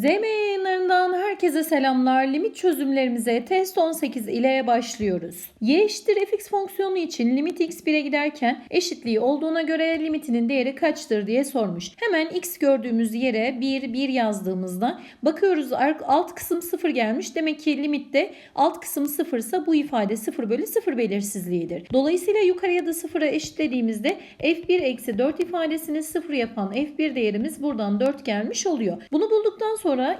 Zemen yayınlarından herkese selamlar. Limit çözümlerimize test 18 ile başlıyoruz. Y eşittir fx fonksiyonu için limit x 1'e giderken eşitliği olduğuna göre limitinin değeri kaçtır diye sormuş. Hemen x gördüğümüz yere 1 1 yazdığımızda bakıyoruz alt kısım 0 gelmiş. Demek ki limitte alt kısım 0 ise bu ifade 0 bölü 0 belirsizliğidir. Dolayısıyla yukarıya da 0'a eşitlediğimizde f1 eksi 4 ifadesini 0 yapan f1 değerimiz buradan 4 gelmiş oluyor. Bunu bulduktan sonra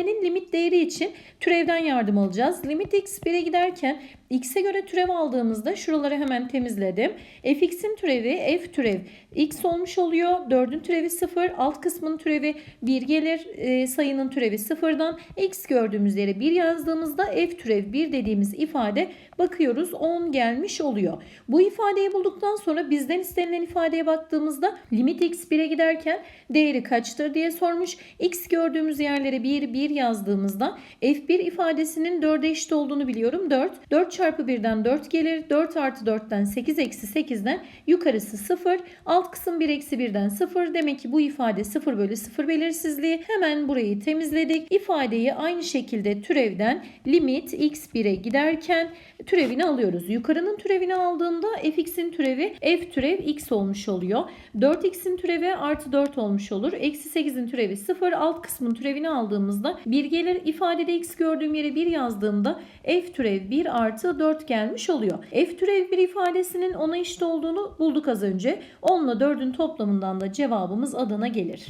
ifadenin limit değeri için türevden yardım alacağız. Limit x 1'e giderken x'e göre türev aldığımızda şuraları hemen temizledim. fx'in türevi f türev x olmuş oluyor. 4'ün türevi 0. Alt kısmın türevi 1 gelir. E, sayının türevi 0'dan. x gördüğümüz yere 1 yazdığımızda f türev 1 dediğimiz ifade bakıyoruz 10 gelmiş oluyor. Bu ifadeyi bulduktan sonra bizden istenilen ifadeye baktığımızda limit x 1'e giderken değeri kaçtır diye sormuş. x gördüğümüz yerlere 1 1 yazdığımızda f1 ifadesinin 4'e eşit olduğunu biliyorum. 4. 4 çarpı 1'den 4 gelir. 4 artı 4'ten 8 eksi 8'den yukarısı 0. Alt kısım 1 eksi 1'den 0. Demek ki bu ifade 0 bölü 0 belirsizliği. Hemen burayı temizledik. İfadeyi aynı şekilde türevden limit x 1'e giderken türevini alıyoruz. Yukarının türevini aldığımda fx'in türevi f türev x olmuş oluyor. 4x'in türevi artı 4 olmuş olur. Eksi 8'in türevi 0. Alt kısmın türevini aldığımızda 1 gelir. İfadede x gördüğüm yere 1 yazdığımda f türev 1 artı 4 gelmiş oluyor. f türev 1 ifadesinin ona eşit olduğunu bulduk az önce. 10 ile 4'ün toplamından da cevabımız adına gelir.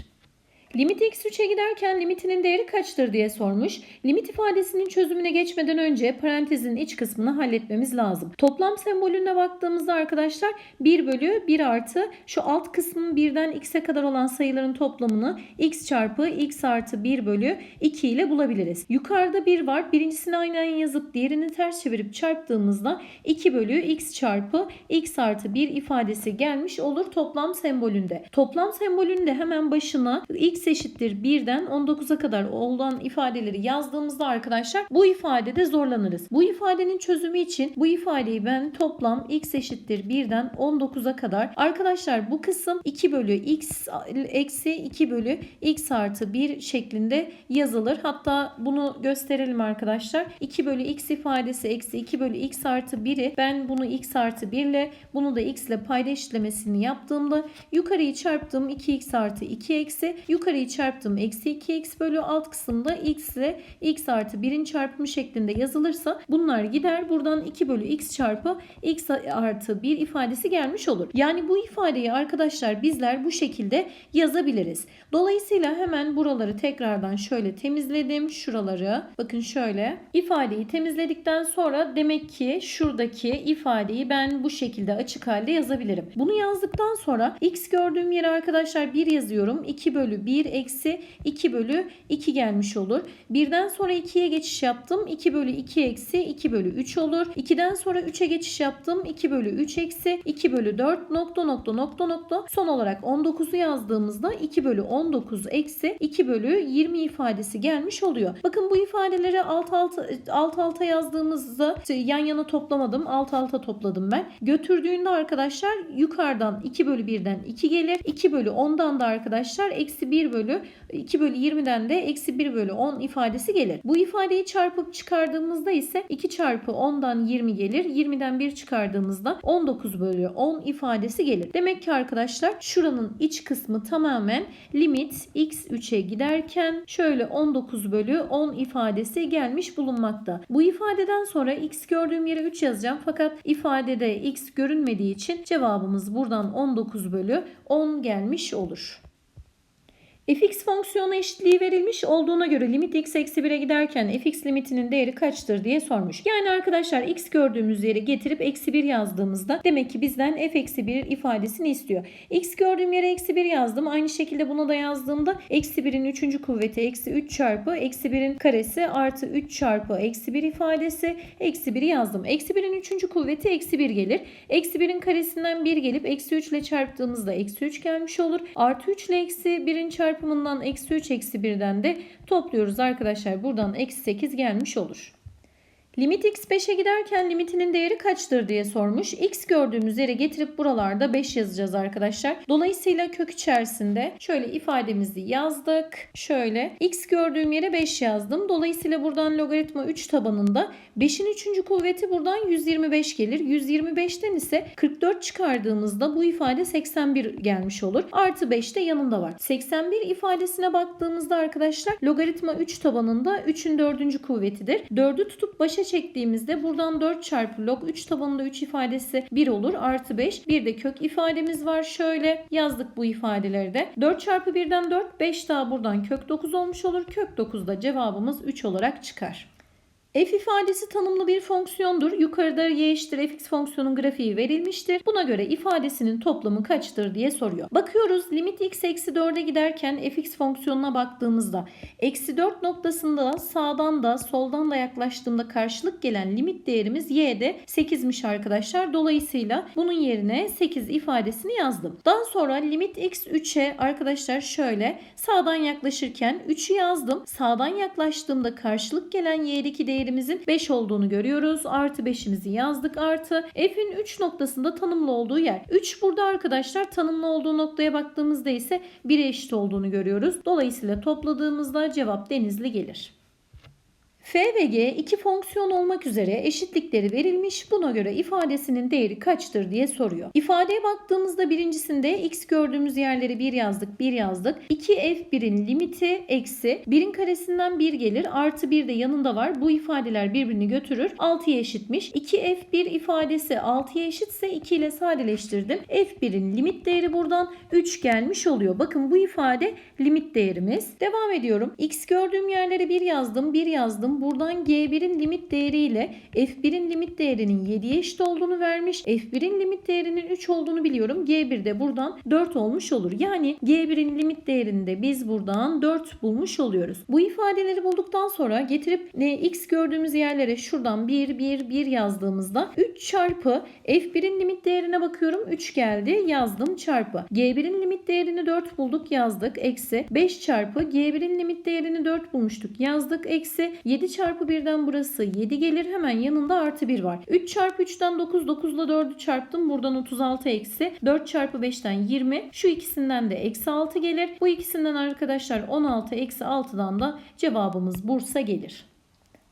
Limit x3'e giderken limitinin değeri kaçtır diye sormuş. Limit ifadesinin çözümüne geçmeden önce parantezin iç kısmını halletmemiz lazım. Toplam sembolüne baktığımızda arkadaşlar 1 bölü 1 artı şu alt kısmın 1'den x'e kadar olan sayıların toplamını x çarpı x artı 1 bölü 2 ile bulabiliriz. Yukarıda 1 var. Birincisini aynen yazıp diğerini ters çevirip çarptığımızda 2 bölü x çarpı x artı 1 ifadesi gelmiş olur toplam sembolünde. Toplam sembolünde hemen başına x x eşittir 1'den 19'a kadar olan ifadeleri yazdığımızda arkadaşlar bu ifadede zorlanırız. Bu ifadenin çözümü için bu ifadeyi ben toplam x eşittir 1'den 19'a kadar arkadaşlar bu kısım 2 bölü x eksi 2 bölü x artı 1 şeklinde yazılır. Hatta bunu gösterelim arkadaşlar. 2 bölü x ifadesi eksi 2 bölü x artı 1'i ben bunu x artı 1 ile bunu da x ile payda yaptığımda yukarıyı çarptım 2x artı 2 eksi yukarı yukarıyı çarptım. Eksi 2x bölü alt kısımda x ile x artı 1'in çarpımı şeklinde yazılırsa bunlar gider. Buradan 2 bölü x çarpı x artı 1 ifadesi gelmiş olur. Yani bu ifadeyi arkadaşlar bizler bu şekilde yazabiliriz. Dolayısıyla hemen buraları tekrardan şöyle temizledim. Şuraları bakın şöyle ifadeyi temizledikten sonra demek ki şuradaki ifadeyi ben bu şekilde açık halde yazabilirim. Bunu yazdıktan sonra x gördüğüm yere arkadaşlar 1 yazıyorum. 2 bölü 1 1 eksi 2 bölü 2 gelmiş olur. Birden sonra 2'ye geçiş yaptım. 2 bölü 2 eksi 2 bölü 3 olur. 2'den sonra 3'e geçiş yaptım. 2 bölü 3 eksi 2 bölü 4 nokta nokta nokta nokta. Son olarak 19'u yazdığımızda 2 bölü 19 eksi 2 bölü 20 ifadesi gelmiş oluyor. Bakın bu ifadeleri alt alta, alt alta yazdığımızda yan yana toplamadım. Alt alta topladım ben. Götürdüğünde arkadaşlar yukarıdan 2 bölü 1'den 2 gelir. 2 bölü 10'dan da arkadaşlar eksi 1 bölü 2 bölü 20'den de eksi 1 bölü 10 ifadesi gelir. Bu ifadeyi çarpıp çıkardığımızda ise 2 çarpı 10'dan 20 gelir. 20'den 1 çıkardığımızda 19 bölü 10 ifadesi gelir. Demek ki arkadaşlar şuranın iç kısmı tamamen limit x 3'e giderken şöyle 19 bölü 10 ifadesi gelmiş bulunmakta. Bu ifadeden sonra x gördüğüm yere 3 yazacağım fakat ifadede x görünmediği için cevabımız buradan 19 bölü 10 gelmiş olur fx fonksiyonu eşitliği verilmiş olduğuna göre limit x eksi 1'e giderken fx limitinin değeri kaçtır diye sormuş. Yani arkadaşlar x gördüğümüz yere getirip eksi 1 yazdığımızda demek ki bizden f eksi 1 ifadesini istiyor. x gördüğüm yere eksi 1 yazdım. Aynı şekilde bunu da yazdığımda eksi 1'in 3. kuvveti eksi 3 çarpı eksi 1'in karesi artı 3 çarpı eksi 1 ifadesi eksi 1'i yazdım. Eksi 1'in 3. kuvveti eksi 1 gelir. Eksi 1'in karesinden 1 gelip eksi 3 ile çarptığımızda eksi 3 gelmiş olur. Artı 3 ile eksi 1'in çarpı çarpımından eksi 3 eksi 1'den de topluyoruz arkadaşlar. Buradan eksi 8 gelmiş olur. Limit x 5'e giderken limitinin değeri kaçtır diye sormuş. x gördüğümüz yere getirip buralarda 5 yazacağız arkadaşlar. Dolayısıyla kök içerisinde şöyle ifademizi yazdık. Şöyle x gördüğüm yere 5 yazdım. Dolayısıyla buradan logaritma 3 tabanında 5'in 3. kuvveti buradan 125 gelir. 125'ten ise 44 çıkardığımızda bu ifade 81 gelmiş olur. Artı 5 de yanında var. 81 ifadesine baktığımızda arkadaşlar logaritma 3 tabanında 3'ün 4. kuvvetidir. 4'ü tutup başa çektiğimizde buradan 4 çarpı log 3 tabanında 3 ifadesi 1 olur. Artı 5. Bir de kök ifademiz var. Şöyle yazdık bu ifadeleri de. 4 çarpı 1'den 4. 5 daha buradan kök 9 olmuş olur. Kök 9 da cevabımız 3 olarak çıkar. F ifadesi tanımlı bir fonksiyondur. Yukarıda y eşittir fx fonksiyonun grafiği verilmiştir. Buna göre ifadesinin toplamı kaçtır diye soruyor. Bakıyoruz limit x eksi 4'e giderken fx fonksiyonuna baktığımızda eksi 4 noktasında sağdan da soldan da yaklaştığımda karşılık gelen limit değerimiz y'de 8'miş arkadaşlar. Dolayısıyla bunun yerine 8 ifadesini yazdım. Daha sonra limit x 3'e arkadaşlar şöyle sağdan yaklaşırken 3'ü yazdım. Sağdan yaklaştığımda karşılık gelen y'deki değer değerimizin 5 olduğunu görüyoruz. Artı 5'imizi yazdık. Artı f'in 3 noktasında tanımlı olduğu yer. 3 burada arkadaşlar tanımlı olduğu noktaya baktığımızda ise 1'e eşit olduğunu görüyoruz. Dolayısıyla topladığımızda cevap denizli gelir. F ve G iki fonksiyon olmak üzere eşitlikleri verilmiş. Buna göre ifadesinin değeri kaçtır diye soruyor. İfadeye baktığımızda birincisinde x gördüğümüz yerleri 1 yazdık 1 yazdık. 2f1'in limiti eksi 1'in karesinden 1 gelir. Artı 1 de yanında var. Bu ifadeler birbirini götürür. 6'ya eşitmiş. 2f1 ifadesi 6'ya eşitse 2 ile sadeleştirdim. f1'in limit değeri buradan 3 gelmiş oluyor. Bakın bu ifade limit değerimiz. Devam ediyorum. x gördüğüm yerleri 1 yazdım 1 yazdım buradan G1'in limit değeriyle F1'in limit değerinin 7'ye eşit olduğunu vermiş. F1'in limit değerinin 3 olduğunu biliyorum. G1 de buradan 4 olmuş olur. Yani G1'in limit değerini de biz buradan 4 bulmuş oluyoruz. Bu ifadeleri bulduktan sonra getirip ne x gördüğümüz yerlere şuradan 1 1 1 yazdığımızda 3 çarpı F1'in limit değerine bakıyorum. 3 geldi. Yazdım çarpı. G1'in limit değerini 4 bulduk yazdık. Eksi 5 çarpı G1'in limit değerini 4 bulmuştuk. Yazdık. Eksi 7 çarpı 1'den burası 7 gelir. Hemen yanında artı 1 var. 3 çarpı 3'ten 9. 9 ile 4'ü çarptım. Buradan 36 eksi. 4 çarpı 5'ten 20. Şu ikisinden de eksi 6 gelir. Bu ikisinden arkadaşlar 16 eksi 6'dan da cevabımız Bursa gelir.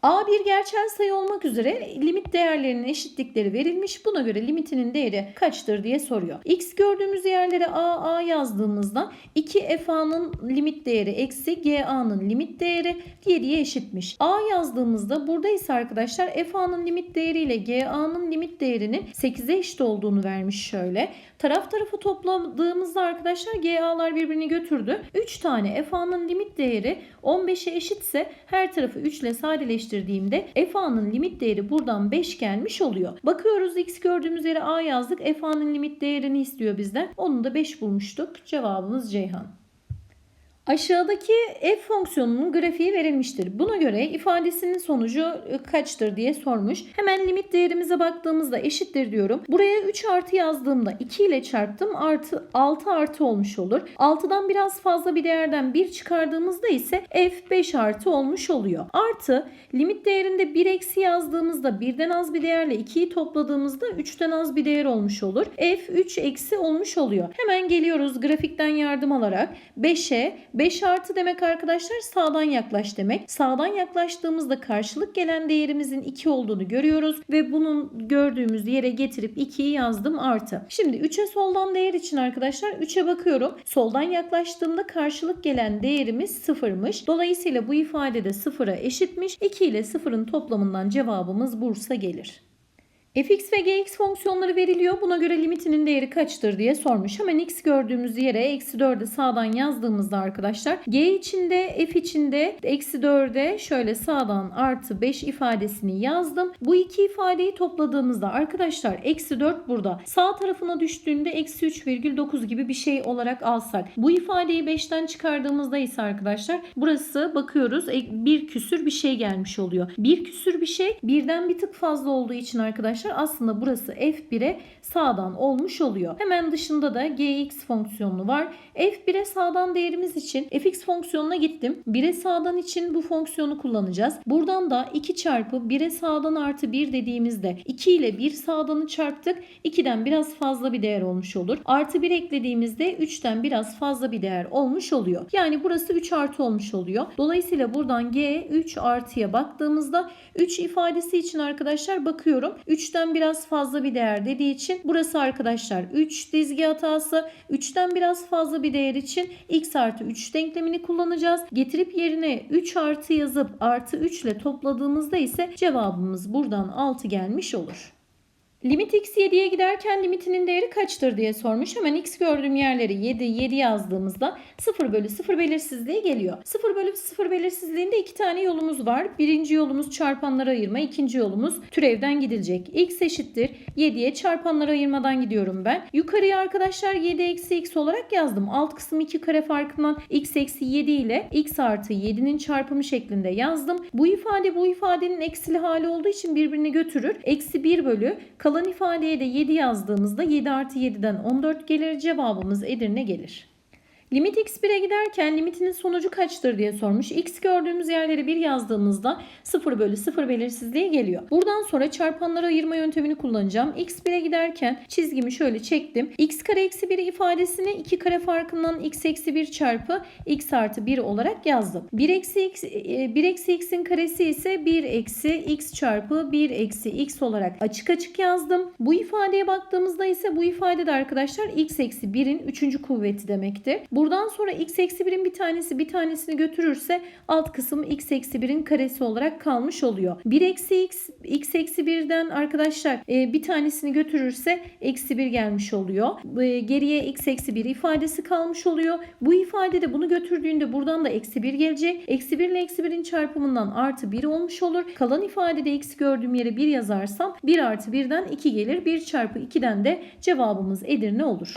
A bir gerçel sayı olmak üzere limit değerlerinin eşitlikleri verilmiş. Buna göre limitinin değeri kaçtır diye soruyor. X gördüğümüz yerlere A, A yazdığımızda 2 FA'nın limit değeri eksi GA'nın limit değeri 7'ye eşitmiş. A yazdığımızda burada ise arkadaşlar FA'nın limit değeri ile GA'nın limit değerinin 8'e eşit olduğunu vermiş şöyle. Taraf tarafı topladığımızda arkadaşlar GA'lar birbirini götürdü. 3 tane FA'nın limit değeri 15'e eşitse her tarafı 3 ile sadeleştirdiğimde FA'nın limit değeri buradan 5 gelmiş oluyor. Bakıyoruz x gördüğümüz yere A yazdık. FA'nın limit değerini istiyor bizden. Onu da 5 bulmuştuk. Cevabımız Ceyhan. Aşağıdaki f fonksiyonunun grafiği verilmiştir. Buna göre ifadesinin sonucu e, kaçtır diye sormuş. Hemen limit değerimize baktığımızda eşittir diyorum. Buraya 3 artı yazdığımda 2 ile çarptım artı 6 artı olmuş olur. 6'dan biraz fazla bir değerden 1 çıkardığımızda ise f 5 artı olmuş oluyor. Artı limit değerinde 1 eksi yazdığımızda 1'den az bir değerle 2'yi topladığımızda 3'ten az bir değer olmuş olur. f 3 eksi olmuş oluyor. Hemen geliyoruz grafikten yardım alarak 5'e 5 artı demek arkadaşlar sağdan yaklaş demek. Sağdan yaklaştığımızda karşılık gelen değerimizin 2 olduğunu görüyoruz ve bunun gördüğümüz yere getirip 2'yi yazdım artı. Şimdi 3'e soldan değer için arkadaşlar 3'e bakıyorum. Soldan yaklaştığımda karşılık gelen değerimiz 0'mış. Dolayısıyla bu ifade de 0'a eşitmiş. 2 ile 0'ın toplamından cevabımız Bursa gelir fx ve gx fonksiyonları veriliyor. Buna göre limitinin değeri kaçtır diye sormuş. Hemen x gördüğümüz yere eksi 4'ü sağdan yazdığımızda arkadaşlar g içinde f içinde eksi 4'e şöyle sağdan artı 5 ifadesini yazdım. Bu iki ifadeyi topladığımızda arkadaşlar eksi 4 burada. Sağ tarafına düştüğünde eksi 3,9 gibi bir şey olarak alsak. Bu ifadeyi 5'ten çıkardığımızda ise arkadaşlar burası bakıyoruz e, bir küsür bir şey gelmiş oluyor. Bir küsür bir şey birden bir tık fazla olduğu için arkadaşlar arkadaşlar aslında burası f1'e sağdan olmuş oluyor. Hemen dışında da gx fonksiyonu var. f1'e sağdan değerimiz için fx fonksiyonuna gittim. 1'e sağdan için bu fonksiyonu kullanacağız. Buradan da 2 çarpı 1'e sağdan artı 1 dediğimizde 2 ile 1 sağdanı çarptık. 2'den biraz fazla bir değer olmuş olur. Artı 1 eklediğimizde 3'ten biraz fazla bir değer olmuş oluyor. Yani burası 3 artı olmuş oluyor. Dolayısıyla buradan g 3 artıya baktığımızda 3 ifadesi için arkadaşlar bakıyorum. 3'ten biraz fazla bir değer dediği için burası arkadaşlar 3 dizgi hatası. 3'ten biraz fazla bir değer için x artı 3 denklemini kullanacağız. Getirip yerine 3 artı yazıp artı 3 ile topladığımızda ise cevabımız buradan 6 gelmiş olur. Limit x 7'ye giderken limitinin değeri kaçtır diye sormuş. Hemen x gördüğüm yerleri 7, 7 yazdığımızda 0 bölü 0 belirsizliği geliyor. 0 bölü 0 belirsizliğinde iki tane yolumuz var. Birinci yolumuz çarpanlara ayırma, ikinci yolumuz türevden gidilecek. x eşittir 7'ye çarpanlara ayırmadan gidiyorum ben. Yukarıya arkadaşlar 7 eksi x olarak yazdım. Alt kısım 2 kare farkından x eksi 7 ile x artı 7'nin çarpımı şeklinde yazdım. Bu ifade bu ifadenin eksili hali olduğu için birbirini götürür. Eksi 1 bölü Kalan ifadeye de 7 yazdığımızda 7 artı 7'den 14 gelir. Cevabımız Edirne gelir. Limit x 1'e giderken limitinin sonucu kaçtır diye sormuş. x gördüğümüz yerleri 1 yazdığımızda 0 bölü 0 belirsizliği geliyor. Buradan sonra çarpanlara ayırma yöntemini kullanacağım. x 1'e giderken çizgimi şöyle çektim. x kare eksi 1 ifadesini 2 kare farkından x eksi 1 çarpı x artı 1 olarak yazdım. 1 eksi x, 1 eksi x'in karesi ise 1 eksi x çarpı 1 eksi x olarak açık açık yazdım. Bu ifadeye baktığımızda ise bu ifadede arkadaşlar x eksi 1'in 3. kuvveti demektir. Buradan sonra x eksi 1'in bir tanesi bir tanesini götürürse alt kısım x eksi 1'in karesi olarak kalmış oluyor. 1 eksi x, x eksi 1'den arkadaşlar e, bir tanesini götürürse eksi 1 gelmiş oluyor. E, geriye x eksi 1 ifadesi kalmış oluyor. Bu ifadede bunu götürdüğünde buradan da eksi 1 gelecek. Eksi 1 ile eksi 1'in çarpımından artı 1 olmuş olur. Kalan ifadede x gördüğüm yere 1 yazarsam 1 artı 1'den 2 gelir. 1 çarpı 2'den de cevabımız Edirne olur.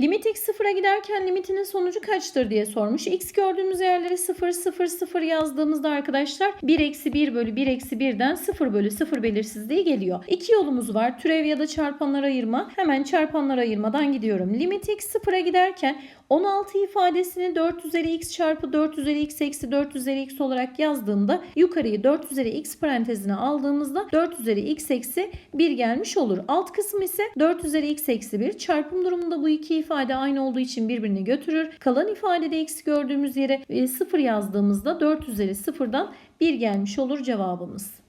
Limit x sıfıra giderken limitinin sonucu kaçtır diye sormuş. x gördüğümüz yerlere 0 0 0 yazdığımızda arkadaşlar 1 eksi 1 bölü 1 eksi 1'den 0 bölü 0 belirsizliği geliyor. İki yolumuz var. Türev ya da çarpanlar ayırma. Hemen çarpanlar ayırmadan gidiyorum. Limit x sıfıra giderken 16 ifadesini 4 üzeri x çarpı 4 üzeri x eksi 4 üzeri x olarak yazdığımda yukarıyı 4 üzeri x parantezine aldığımızda 4 üzeri x eksi 1 gelmiş olur. Alt kısım ise 4 üzeri x eksi 1. Çarpım durumunda bu iki ifade aynı olduğu için birbirini götürür. Kalan ifadede x gördüğümüz yere 0 yazdığımızda 4 üzeri 0'dan 1 gelmiş olur cevabımız.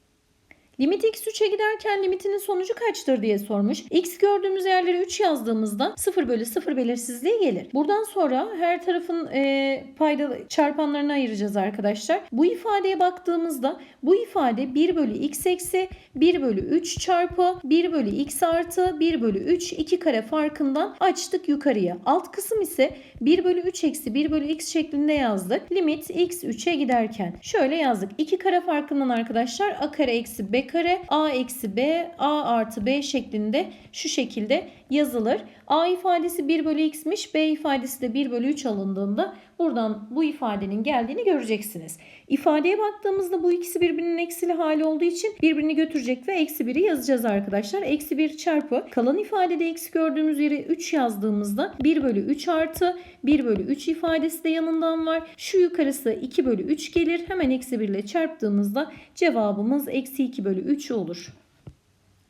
Limit x 3'e giderken limitinin sonucu kaçtır diye sormuş. x gördüğümüz yerlere 3 yazdığımızda 0 bölü 0 belirsizliği gelir. Buradan sonra her tarafın e, payda çarpanlarını ayıracağız arkadaşlar. Bu ifadeye baktığımızda bu ifade 1 bölü x eksi 1 bölü 3 çarpı 1 bölü x artı 1 bölü 3 2 kare farkından açtık yukarıya. Alt kısım ise 1 bölü 3 eksi 1 bölü x şeklinde yazdık. Limit x 3'e giderken şöyle yazdık. 2 kare farkından arkadaşlar a kare eksi b kare a eksi b a artı b şeklinde şu şekilde yazılır. A ifadesi 1 bölü x'miş. B ifadesi de 1 bölü 3 alındığında buradan bu ifadenin geldiğini göreceksiniz. İfadeye baktığımızda bu ikisi birbirinin eksili hali olduğu için birbirini götürecek ve eksi 1'i yazacağız arkadaşlar. Eksi 1 çarpı kalan ifadede eksi gördüğümüz yere 3 yazdığımızda 1 bölü 3 artı 1 bölü 3 ifadesi de yanından var. Şu yukarısı 2 bölü 3 gelir. Hemen eksi 1 ile çarptığımızda cevabımız eksi 2 bölü 3 olur.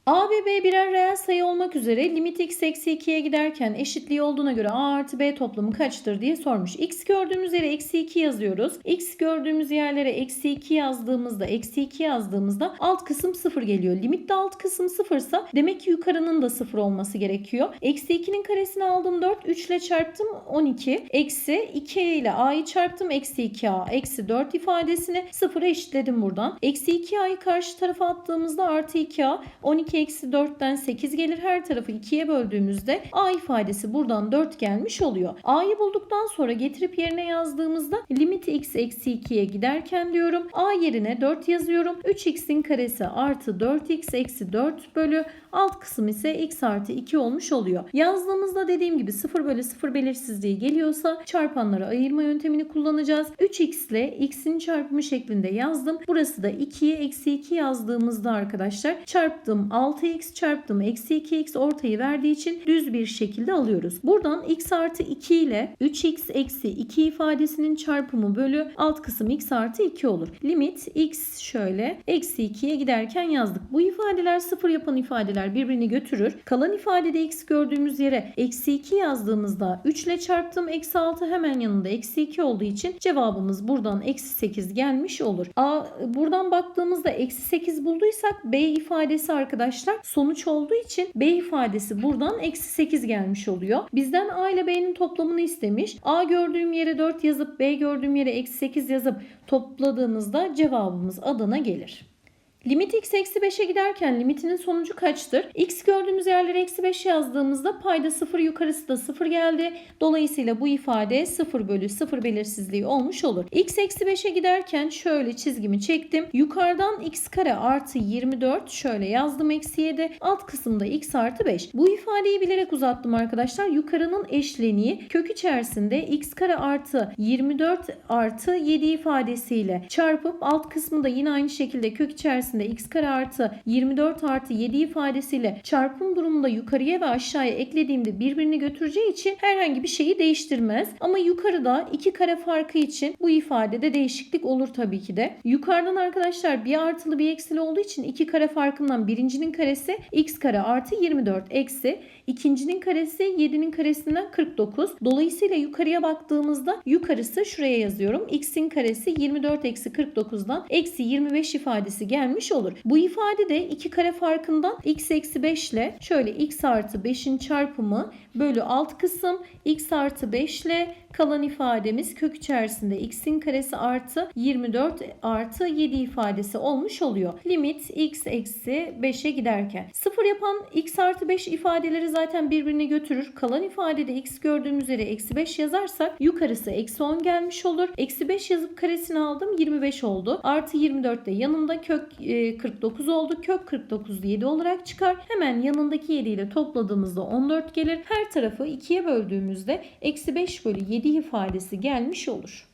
A ve B birer reel sayı olmak üzere limit x eksi 2'ye giderken eşitliği olduğuna göre A artı B toplamı kaçtır diye sormuş. X gördüğümüz yere eksi 2 yazıyoruz. X gördüğümüz yerlere eksi 2 yazdığımızda eksi 2 yazdığımızda alt kısım 0 geliyor. Limitte alt kısım 0 ise demek ki yukarının da 0 olması gerekiyor. Eksi 2'nin karesini aldım 4. 3 ile çarptım 12. Eksi 2 ile A'yı çarptım. Eksi 2A. Eksi 4 ifadesini 0'a eşitledim buradan. Eksi 2A'yı karşı tarafa attığımızda artı 2A. 12 eksi 4'ten 8 gelir. Her tarafı 2'ye böldüğümüzde A ifadesi buradan 4 gelmiş oluyor. A'yı bulduktan sonra getirip yerine yazdığımızda limit x eksi 2'ye giderken diyorum. A yerine 4 yazıyorum. 3x'in karesi artı 4x eksi 4 bölü alt kısım ise x artı 2 olmuş oluyor. Yazdığımızda dediğim gibi 0 bölü 0 belirsizliği geliyorsa çarpanlara ayırma yöntemini kullanacağız. 3x ile x'in çarpımı şeklinde yazdım. Burası da 2'ye eksi 2 yazdığımızda arkadaşlar çarptım 6 6x çarptım eksi 2x ortayı verdiği için düz bir şekilde alıyoruz. Buradan x artı 2 ile 3x eksi 2 ifadesinin çarpımı bölü alt kısım x artı 2 olur. Limit x şöyle eksi 2'ye giderken yazdık. Bu ifadeler sıfır yapan ifadeler birbirini götürür. Kalan ifadede x gördüğümüz yere eksi 2 yazdığımızda 3 ile çarptım eksi 6 hemen yanında eksi 2 olduğu için cevabımız buradan eksi 8 gelmiş olur. A, buradan baktığımızda eksi 8 bulduysak B ifadesi arkadaşlar sonuç olduğu için B ifadesi buradan eksi 8 gelmiş oluyor. Bizden A ile B'nin toplamını istemiş. A gördüğüm yere 4 yazıp B gördüğüm yere eksi 8 yazıp topladığımızda cevabımız Adana gelir. Limit x eksi 5'e giderken limitinin sonucu kaçtır? x gördüğümüz yerlere eksi 5 yazdığımızda payda 0 yukarısı da 0 geldi. Dolayısıyla bu ifade 0 bölü 0 belirsizliği olmuş olur. x eksi 5'e giderken şöyle çizgimi çektim. Yukarıdan x kare artı 24 şöyle yazdım eksi 7. Alt kısımda x artı 5. Bu ifadeyi bilerek uzattım arkadaşlar. Yukarının eşleniği kök içerisinde x kare artı 24 artı 7 ifadesiyle çarpıp alt kısmı da yine aynı şekilde kök içerisinde x kare artı 24 artı 7 ifadesiyle çarpım durumunda yukarıya ve aşağıya eklediğimde birbirini götüreceği için herhangi bir şeyi değiştirmez. Ama yukarıda 2 kare farkı için bu ifadede değişiklik olur tabii ki de. Yukarıdan arkadaşlar bir artılı bir eksili olduğu için 2 kare farkından birincinin karesi x kare artı 24 eksi ikincinin karesi 7'nin karesinden 49. Dolayısıyla yukarıya baktığımızda yukarısı şuraya yazıyorum. x'in karesi 24 eksi 49'dan eksi 25 ifadesi gelmiş olur. Bu ifade de 2 kare farkından x eksi 5 ile şöyle x artı 5'in çarpımı bölü alt kısım x artı 5 ile kalan ifademiz kök içerisinde x'in karesi artı 24 artı 7 ifadesi olmuş oluyor. Limit x eksi 5'e giderken. Sıfır yapan x artı 5 ifadeleri zaten birbirini götürür. Kalan ifadede x gördüğümüz yere eksi 5 yazarsak yukarısı eksi 10 gelmiş olur. Eksi 5 yazıp karesini aldım 25 oldu. Artı 24 de yanında kök e, 49 oldu. Kök 49 7 olarak çıkar. Hemen yanındaki 7 ile topladığımızda 14 gelir. Her tarafı 2'ye böldüğümüzde eksi 5 bölü 7 ifadesi gelmiş olur.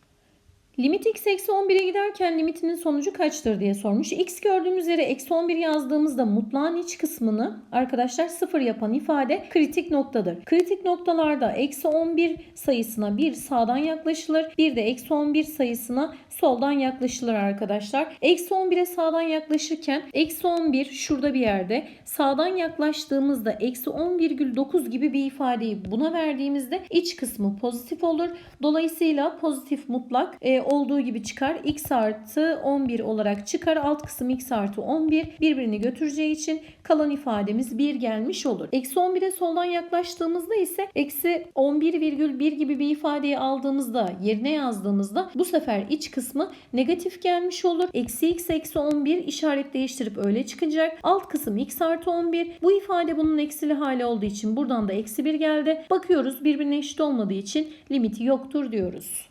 Limit x eksi 11'e giderken limitinin sonucu kaçtır diye sormuş. x gördüğümüz yere eksi 11 yazdığımızda mutlağın iç kısmını arkadaşlar sıfır yapan ifade kritik noktadır. Kritik noktalarda eksi 11 sayısına bir sağdan yaklaşılır. Bir de eksi 11 sayısına soldan yaklaşılır arkadaşlar. Eksi 11'e sağdan yaklaşırken eksi 11 şurada bir yerde sağdan yaklaştığımızda eksi 10,9 gibi bir ifadeyi buna verdiğimizde iç kısmı pozitif olur. Dolayısıyla pozitif mutlak e, olduğu gibi çıkar. x artı 11 olarak çıkar. Alt kısım x artı 11 birbirini götüreceği için kalan ifademiz 1 gelmiş olur. Eksi 11'e soldan yaklaştığımızda ise eksi 11,1 gibi bir ifadeyi aldığımızda yerine yazdığımızda bu sefer iç kısmı negatif gelmiş olur. Eksi x eksi 11 işaret değiştirip öyle çıkacak. Alt kısım x artı 11. Bu ifade bunun eksili hali olduğu için buradan da eksi 1 geldi. Bakıyoruz birbirine eşit olmadığı için limiti yoktur diyoruz.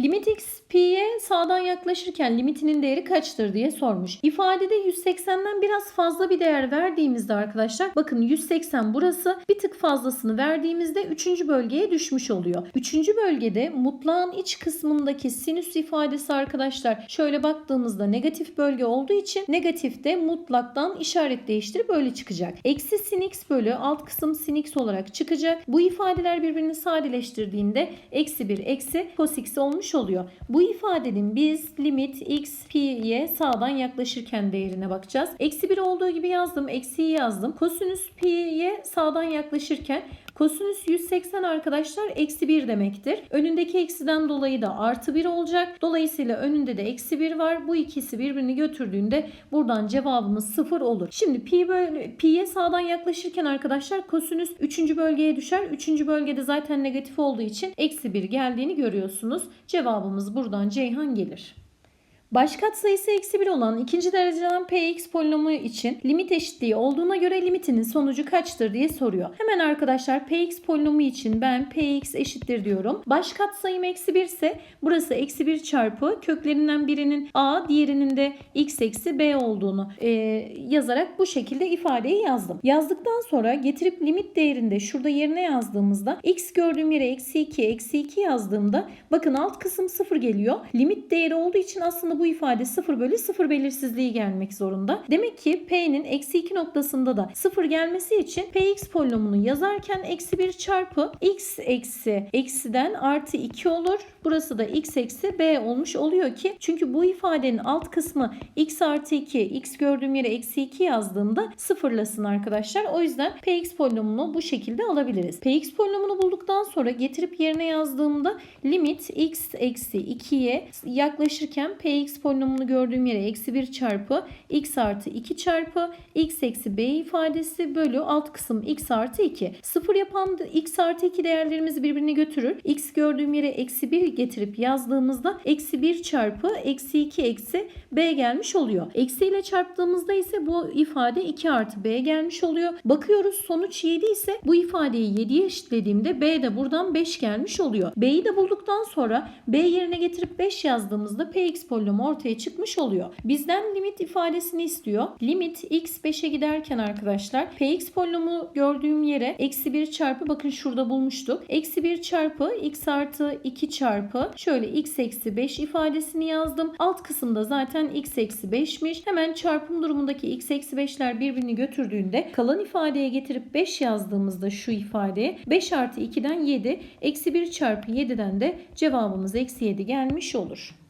Limit x pi'ye sağdan yaklaşırken limitinin değeri kaçtır diye sormuş. İfadede 180'den biraz fazla bir değer verdiğimizde arkadaşlar bakın 180 burası bir tık fazlasını verdiğimizde 3. bölgeye düşmüş oluyor. 3. bölgede mutlağın iç kısmındaki sinüs ifadesi arkadaşlar şöyle baktığımızda negatif bölge olduğu için negatifte mutlaktan işaret değiştirip öyle çıkacak. Eksi sin x bölü alt kısım sin x olarak çıkacak. Bu ifadeler birbirini sadeleştirdiğinde eksi 1 eksi cos x olmuş oluyor. Bu ifadenin biz limit x pi'ye sağdan yaklaşırken değerine bakacağız. Eksi 1 olduğu gibi yazdım. Eksiyi yazdım. Kosinüs pi'ye sağdan yaklaşırken Kosinüs 180 arkadaşlar eksi 1 demektir. Önündeki eksiden dolayı da artı 1 olacak. Dolayısıyla önünde de eksi 1 var. Bu ikisi birbirini götürdüğünde buradan cevabımız 0 olur. Şimdi pi böl pi'ye sağdan yaklaşırken arkadaşlar kosinüs 3. bölgeye düşer. 3. bölgede zaten negatif olduğu için eksi 1 geldiğini görüyorsunuz. Cevabımız buradan Ceyhan gelir. Başkat sayısı eksi 1 olan ikinci dereceden px polinomu için limit eşitliği olduğuna göre limitinin sonucu kaçtır diye soruyor. Hemen arkadaşlar px polinomu için ben px eşittir diyorum. Başkat sayım eksi 1 ise burası eksi 1 çarpı köklerinden birinin a diğerinin de x eksi b olduğunu e, yazarak bu şekilde ifadeyi yazdım. Yazdıktan sonra getirip limit değerinde şurada yerine yazdığımızda x gördüğüm yere eksi 2 eksi 2 yazdığımda bakın alt kısım 0 geliyor. Limit değeri olduğu için aslında bu ifade 0 bölü 0 belirsizliği gelmek zorunda. Demek ki P'nin eksi 2 noktasında da 0 gelmesi için Px polinomunu yazarken eksi 1 çarpı x eksi eksiden artı 2 olur. Burası da x eksi b olmuş oluyor ki çünkü bu ifadenin alt kısmı x artı 2 x gördüğüm yere eksi 2 yazdığımda sıfırlasın arkadaşlar. O yüzden px polinomunu bu şekilde alabiliriz. px polinomunu bulduktan sonra getirip yerine yazdığımda limit x eksi 2'ye yaklaşırken px polinomunu gördüğüm yere eksi 1 çarpı x artı 2 çarpı x eksi b ifadesi bölü alt kısım x artı 2. Sıfır yapan x artı 2 değerlerimizi birbirine götürür. x gördüğüm yere eksi 1 getirip yazdığımızda eksi 1 çarpı eksi 2 eksi b gelmiş oluyor. Eksi ile çarptığımızda ise bu ifade 2 artı b gelmiş oluyor. Bakıyoruz sonuç 7 ise bu ifadeyi 7'ye eşitlediğimde b de buradan 5 gelmiş oluyor. b'yi de bulduktan sonra b yerine getirip 5 yazdığımızda px polinomu ortaya çıkmış oluyor. Bizden limit ifadesini istiyor. Limit x 5'e giderken arkadaşlar px polinomu gördüğüm yere eksi 1 çarpı bakın şurada bulmuştuk. Eksi 1 çarpı x artı 2 çarpı şöyle x eksi 5 ifadesini yazdım. Alt kısımda zaten x eksi 5'miş. Hemen çarpım durumundaki x eksi 5'ler birbirini götürdüğünde kalan ifadeye getirip 5 yazdığımızda şu ifadeye 5 artı 2'den 7 eksi 1 çarpı 7'den de cevabımız eksi 7 gelmiş olur.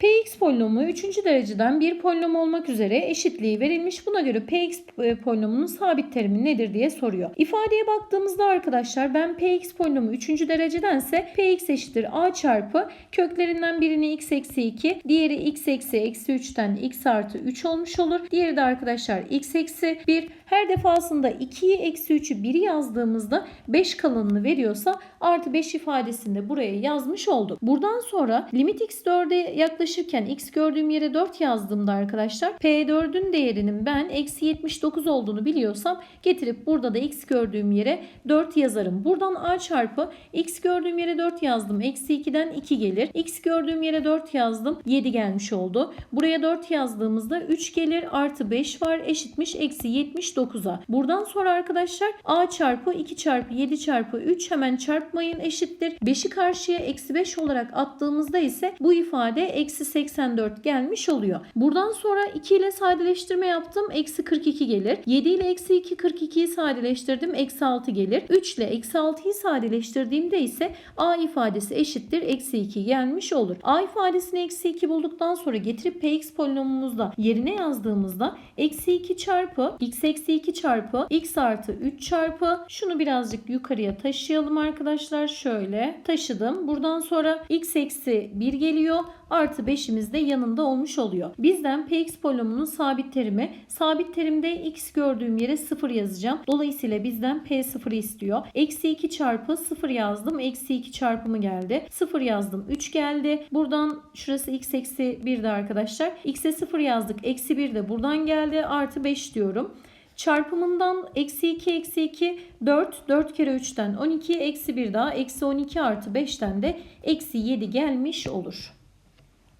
Px polinomu 3. dereceden bir polinom olmak üzere eşitliği verilmiş. Buna göre Px polinomunun sabit terimi nedir diye soruyor. İfadeye baktığımızda arkadaşlar ben Px polinomu 3. derecedense Px eşittir a çarpı köklerinden birini x eksi 2 diğeri x eksi eksi 3'ten x artı 3 olmuş olur. Diğeri de arkadaşlar x eksi 1 her defasında 2'yi eksi 3'ü 1'i yazdığımızda 5 kalanını veriyorsa artı 5 ifadesinde buraya yazmış olduk. Buradan sonra limit x 4'e yaklaşırken x gördüğüm yere 4 yazdığımda arkadaşlar P4'ün değerinin ben eksi 79 olduğunu biliyorsam getirip burada da x gördüğüm yere 4 yazarım. Buradan a çarpı x gördüğüm yere 4 yazdım. Eksi 2'den 2 gelir. x gördüğüm yere 4 yazdım. 7 gelmiş oldu. Buraya 4 yazdığımızda 3 gelir. Artı 5 var. Eşitmiş. Eksi 79'a. Buradan sonra arkadaşlar a çarpı 2 çarpı 7 çarpı 3 hemen çarpmayın eşittir. 5'i karşıya eksi 5 olarak attığımızda ise bu ifade eksi 84 gelmiş oluyor. Buradan sonra 2 ile sadeleştirme yaptım. Eksi 42 gelir. 7 ile eksi 2 42'yi sadeleştirdim. Eksi 6 gelir. 3 ile eksi 6'yı sadeleştirdiğimde ise a ifadesi eşittir. Eksi 2 gelmiş olur. a ifadesini eksi 2 bulduktan sonra getirip px polinomumuzda yerine yazdığımızda eksi 2 çarpı x eksi 2 çarpı x artı 3 çarpı şunu birazcık yukarıya taşıyalım arkadaşlar. Şöyle taşıdım. Buradan sonra x eksi 1 geliyor. Artı 5'imiz de yanında olmuş oluyor. Bizden px polinomunun sabit terimi. Sabit terimde x gördüğüm yere 0 yazacağım. Dolayısıyla bizden p0 istiyor. Eksi 2 çarpı 0 yazdım. Eksi 2 çarpımı geldi. 0 yazdım. 3 geldi. Buradan şurası x eksi 1'de arkadaşlar. x'e 0 yazdık. Eksi 1 de buradan geldi. Artı 5 diyorum. Çarpımından eksi 2 eksi 2 4 4 kere 3'ten 12 eksi 1 daha eksi 12 artı 5'ten de eksi 7 gelmiş olur.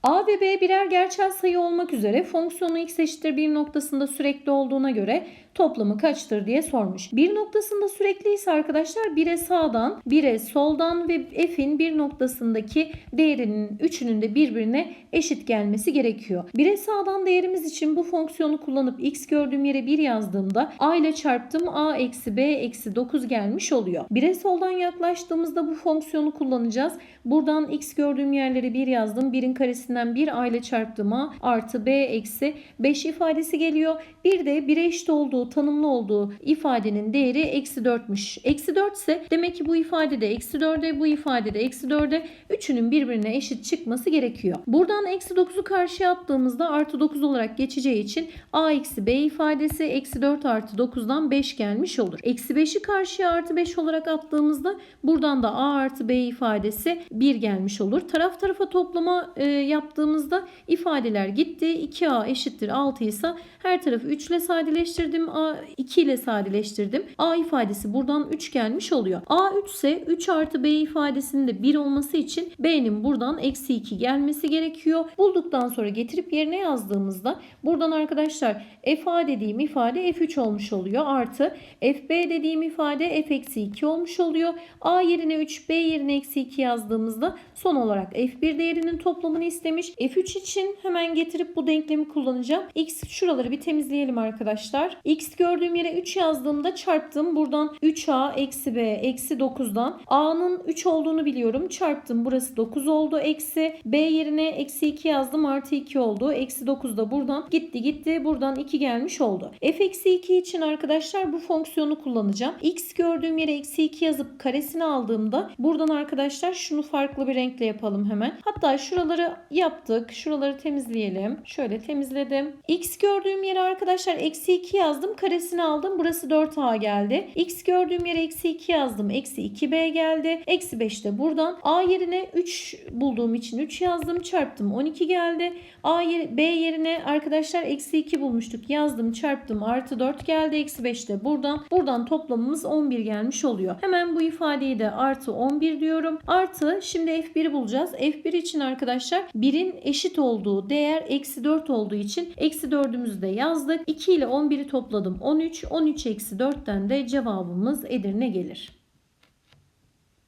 A ve B birer gerçel sayı olmak üzere fonksiyonu x eşittir 1 noktasında sürekli olduğuna göre toplamı kaçtır diye sormuş. Bir noktasında sürekli ise arkadaşlar 1'e sağdan, 1'e soldan ve f'in bir noktasındaki değerinin üçünün de birbirine eşit gelmesi gerekiyor. 1'e sağdan değerimiz için bu fonksiyonu kullanıp x gördüğüm yere 1 yazdığımda a ile çarptım a eksi b eksi 9 gelmiş oluyor. 1'e soldan yaklaştığımızda bu fonksiyonu kullanacağız. Buradan x gördüğüm yerlere 1 yazdım. 1'in karesinden 1 a ile çarptım a artı b eksi 5 ifadesi geliyor. Bir de 1'e eşit olduğu tanımlı olduğu ifadenin değeri eksi 4'müş. Eksi 4 ise demek ki bu ifadede eksi 4'e bu ifadede eksi 4'e üçünün birbirine eşit çıkması gerekiyor. Buradan eksi 9'u karşıya attığımızda artı 9 olarak geçeceği için a eksi b ifadesi eksi 4 artı 9'dan 5 gelmiş olur. Eksi 5'i karşıya artı 5 olarak attığımızda buradan da a artı b ifadesi 1 gelmiş olur. Taraf tarafa toplama e, yaptığımızda ifadeler gitti. 2a eşittir 6 ise her tarafı 3 ile sadeleştirdim. A2 ile sadeleştirdim. A ifadesi buradan 3 gelmiş oluyor. A3 ise 3 artı B ifadesinin de 1 olması için B'nin buradan eksi 2 gelmesi gerekiyor. Bulduktan sonra getirip yerine yazdığımızda buradan arkadaşlar FA dediğim ifade F3 olmuş oluyor. Artı FB dediğim ifade F eksi 2 olmuş oluyor. A yerine 3, B yerine eksi 2 yazdığımızda son olarak F1 değerinin toplamını istemiş. F3 için hemen getirip bu denklemi kullanacağım. X şuraları bir temizleyelim arkadaşlar. X gördüğüm yere 3 yazdığımda çarptım. Buradan 3A eksi B eksi 9'dan A'nın 3 olduğunu biliyorum. Çarptım. Burası 9 oldu. Eksi B yerine eksi 2 yazdım. Artı 2 oldu. Eksi 9 da buradan gitti gitti. Buradan 2 gelmiş oldu. F eksi 2 için arkadaşlar bu fonksiyonu kullanacağım. X gördüğüm yere eksi 2 yazıp karesini aldığımda buradan arkadaşlar şunu farklı bir renkle yapalım hemen. Hatta şuraları yaptık. Şuraları temizleyelim. Şöyle temizledim. X gördüğüm yere arkadaşlar eksi 2 yazdım. Karesini aldım. Burası 4A geldi. X gördüğüm yere eksi 2 yazdım. Eksi 2B geldi. Eksi 5 de buradan. A yerine 3 bulduğum için 3 yazdım. Çarptım 12 geldi. A yer, B yerine arkadaşlar eksi 2 bulmuştuk. Yazdım çarptım artı 4 geldi. Eksi 5 de buradan. Buradan toplamımız 11 gelmiş oluyor. Hemen bu ifadeyi de artı 11 diyorum. Artı şimdi F1'i bulacağız. F1 için arkadaşlar 1'in eşit olduğu değer eksi 4 olduğu için eksi 4'ümüzü de yazdık. 2 ile 11'i topladım 13. 13 eksi 4'ten de cevabımız Edirne gelir.